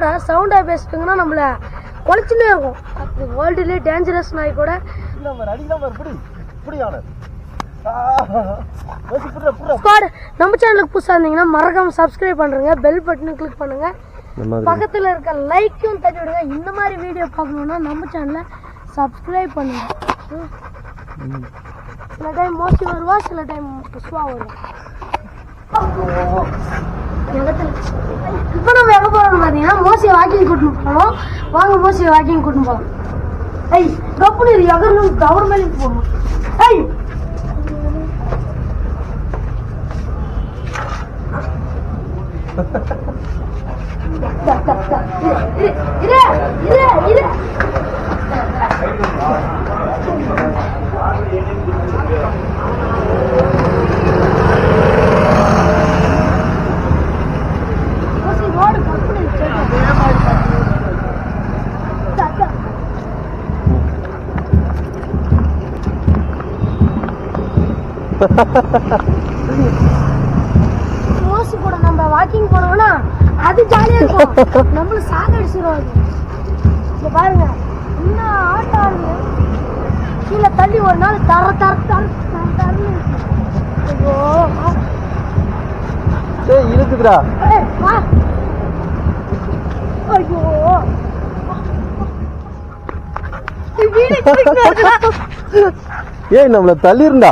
கூட சவுண்டாக பேசிட்டுங்கன்னா நம்மளை குலைச்சுனே இருக்கும். அது வேர்ல்டுலேயே டேஞ்சரஸ் நாய் கூட. ஸ்குவாட் நம்ம சேனலுக்கு புதுசாக இருந்தீங்கன்னா மறக்காம சப்ஸ்கிரைப் பண்ணுறங்க பெல் பட்டனை கிளிக் பண்ணுங்க. பக்கத்தில் இருக்க லைக்கும் தட்டி விடுங்க. இந்த மாதிரி வீடியோ பார்க்கணுன்னா நம்ம சேனலை சப்ஸ்கிரைப் பண்ணுங்க. சில டைம் மோசி வருவா சில டைம் புஷ்வா வருவா. போகிறோம்னு பார்த்தீங்கன்னா மோசியை வாக்கிங் கூட்டின்னு போகணும். வாங்க மோசியை வாக்கிங் கூட்டின்னு போகலாம். ஐய் கப்புனு இது எகரணும் கவர்மெண்ட் போகணும். மோசி கூட நம்ம வாக்கிங் போனோம்னா அது ஜாலியா இருக்கும் நம்மள சாக அடிச்சிரும் இங்க பாருங்க இன்னும் ஆடுது கீழே தள்ளி ஒரு நாள் தர தர தர தர தரன்னு. ஐயோ. ஏய் இருக்குதுடா ஏய், வா ஐயோ வீடு. ஏய் நம்மள தள்ளிருந்தா.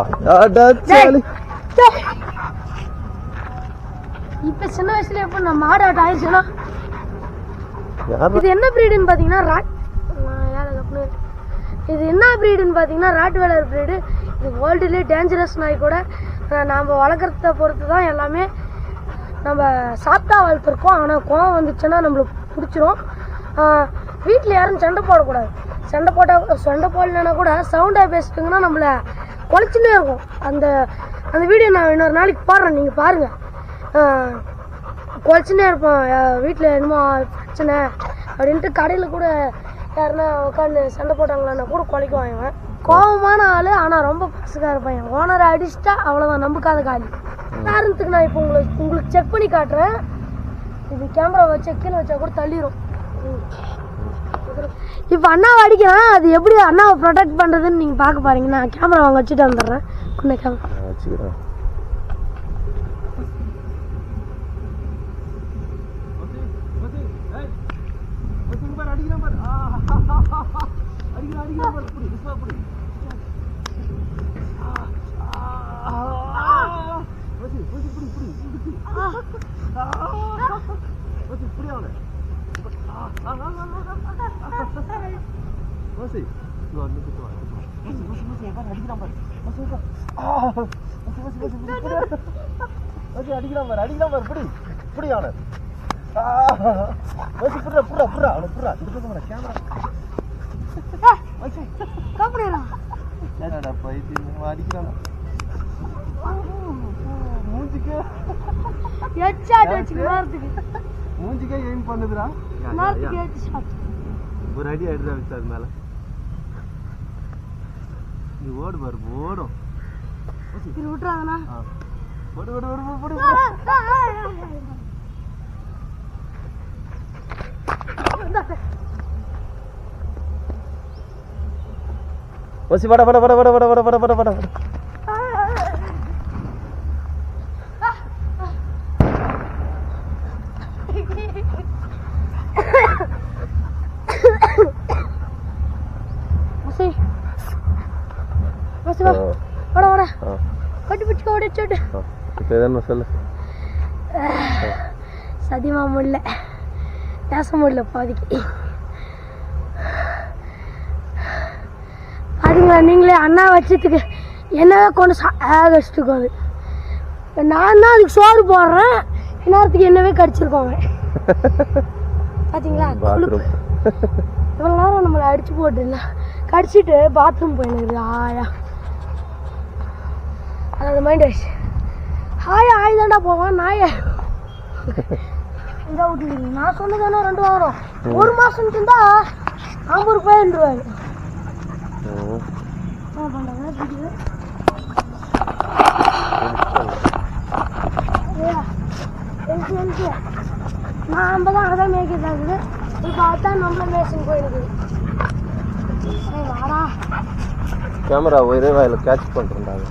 இப்ப சின்ன வயசுல எப்ப நம்ம மாடு ஆட்டம் ஆயிடுச்சுன்னா இது என்ன ப்ரீடுன்னு பார்த்தீங்கன்னா ராட் நான். இது என்ன ப்ரீடுன்னு பார்த்தீங்கன்னா ராட் வேலர் ப்ரீடு இது வேர்ல்டுலேயே டேஞ்சரஸ் நாய் கூட. நாம் வளர்க்குறத பொறுத்து தான் எல்லாமே நம்ம சாப்பிட்டா வளர்த்துருக்கோம். ஆனால் கோவம் வந்துச்சுன்னா நம்மளுக்கு பிடிச்சிரும். வீட்டில் யாரும் சண்டை போடக்கூடாது. சண்டை போட்டால் சண்டை போடலன்னா கூட சவுண்டாக பேசிட்டுங்கன்னா நம்மளை குலைச்சுனே இருக்கும். அந்த அந்த வீடியோ நான் இன்னொரு நாளைக்கு பாடுறேன். நீங்கள் பாருங்கள் குறைச்சுனே இருப்பான் வீட்டில் என்னமோ பிரச்சனை அப்படின்ட்டு கடையில் கூட யாருன்னா உட்காந்து சண்டை போட்டாங்களான்னா கூட குலைக்குவான் வாங்குவேன் கோபமான ஆள் ஆனால் ரொம்ப பசுக்காக இருப்பேன் என் ஓனரை அடிச்சுட்டா அவ்வளோதான் நம்புக்காத காலி. உதாரணத்துக்கு நான் இப்போ உங்களுக்கு உங்களுக்கு செக் பண்ணி காட்டுறேன். இது கேமரா வச்சா கீழே வச்சா கூட தள்ளிடும் இப்போ அண்ணாவை அடிக்கிறான் அது எப்படி அண்ணாவை ப்ரொடெக்ட் பண்ணுறதுன்னு நீங்கள் பார்க்க பாருங்க நான் கேமரா வாங்க வச்சுட்டு வந்துடுறேன். குன்ன கேமரா வச்சுக்கிறேன். பிடி masih dua ni betul masih masih masih hebat adik kita lambat masih hebat ah masih masih masih masih masih adik kita lambat adik kita lambat pedi pedi awak ah masih pura pura pura awak pura itu tu mana kamera masih kamera lah dah dah dah pergi tu adik kita lambat மூஞ்சிக்கே எச்சா அடிச்சு வருதுக்கு மூஞ்சிக்கே aim பண்ணுதுடா நேரத்துக்கு headshot ஒரு அடி அடிடா வச்சு மேல. நீ ஓடு பாரு ஓடும். இது விட்டுறாங்கண்ணா ஆ. ஓடு ஓடு ஓடு ஓடு, ஓடு. ஓசி வட வட வட வட வட வட வட வட வட. வா வாடா வாடா. ஆ. கட்டி பிடிச்சிக்க ஓடி சொட்டு ஆ இப்போ எதனா சொல்லு? சத்தியமா முடியல பேச முடியல பாதிக்கு. பாத்தீங்களா நீங்களே அண்ணா வச்சதுக்கு என்னவே கொண்டு சாகடிச்சிட்டு அது. நான் தான் அதுக்கு சோறு போடுறேன். இந்நேரத்துக்கு என்னவே கடிச்சிருக்கோங்க பாத்தீங்களா கொழுப்பு. பாத்ரூம் இவ்வளோ நேரம் நம்மளை அடிச்சு போட்டுல கடிச்சிட்டு பாத்ரூம் போயினுக்குது ஆயா அதோட மைண்ட் வாஷ் ஹாய் ஆய் தாண்டா போவான் நாய? இந்த விட்டுருக்கீங்க நான் சொன்னதானே ரெண்டு வாரம். ஒரு மாதம் இருந்தா ஐம்பது ரூபாய் இருந்துருவாரு என்ன பண்ணுறாங்க நான் தான் அங்கே தான் மேய்க்கிறது இப்போ அதான் நம்மள மேய்ச்சின்னு போயிடுது. கேமரா ஒரே வாயில் கேட்ச் பண்ணுறாங்க